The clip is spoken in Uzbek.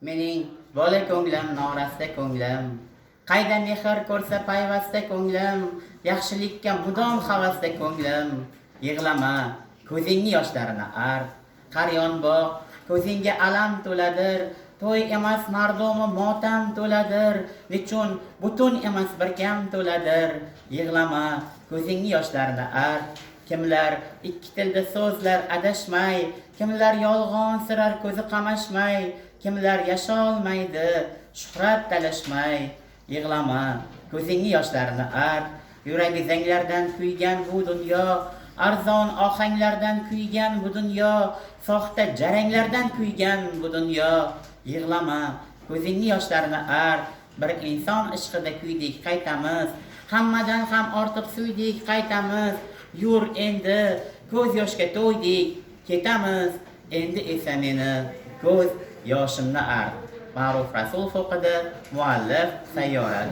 mening bola ko'nglim norasta ko'nglim. Qayda mehr ko'rsa payvasta ko'nglim. Yaxshilikka mudom havasda ko'nglim. Yig'lama ko'zingni yoshlarini art qaryon boq ko'zingga alam to'ladir. To'y emas mardomi motam to'ladir. Nechun butun emas bir kam to'ladir. Yig'lama ko'zingni yoshlarini art kimlar ikki tilda so'zlar adashmay kimlar yolg'on sirar ko'zi qamashmay kimlar yasholmaydi shuhrat talashmay. Yig'lama ko'zingni yoshlarini ar yuragi zanglardan kuygan bu dunyo arzon ohanglardan kuygan bu dunyo soxta jaranglardan kuygan bu dunyo. Yig'lama ko'zingni yoshlarini ar bir inson ishqida kuydik qaytamiz. Hammadan ham ortiq suydik qaytamiz. Yur endi ko'z yoshga to'ydik ketamiz. Endi esa meni ko'z yoshimni art. Ma'ruf rasulov o'qidi muallif sayyora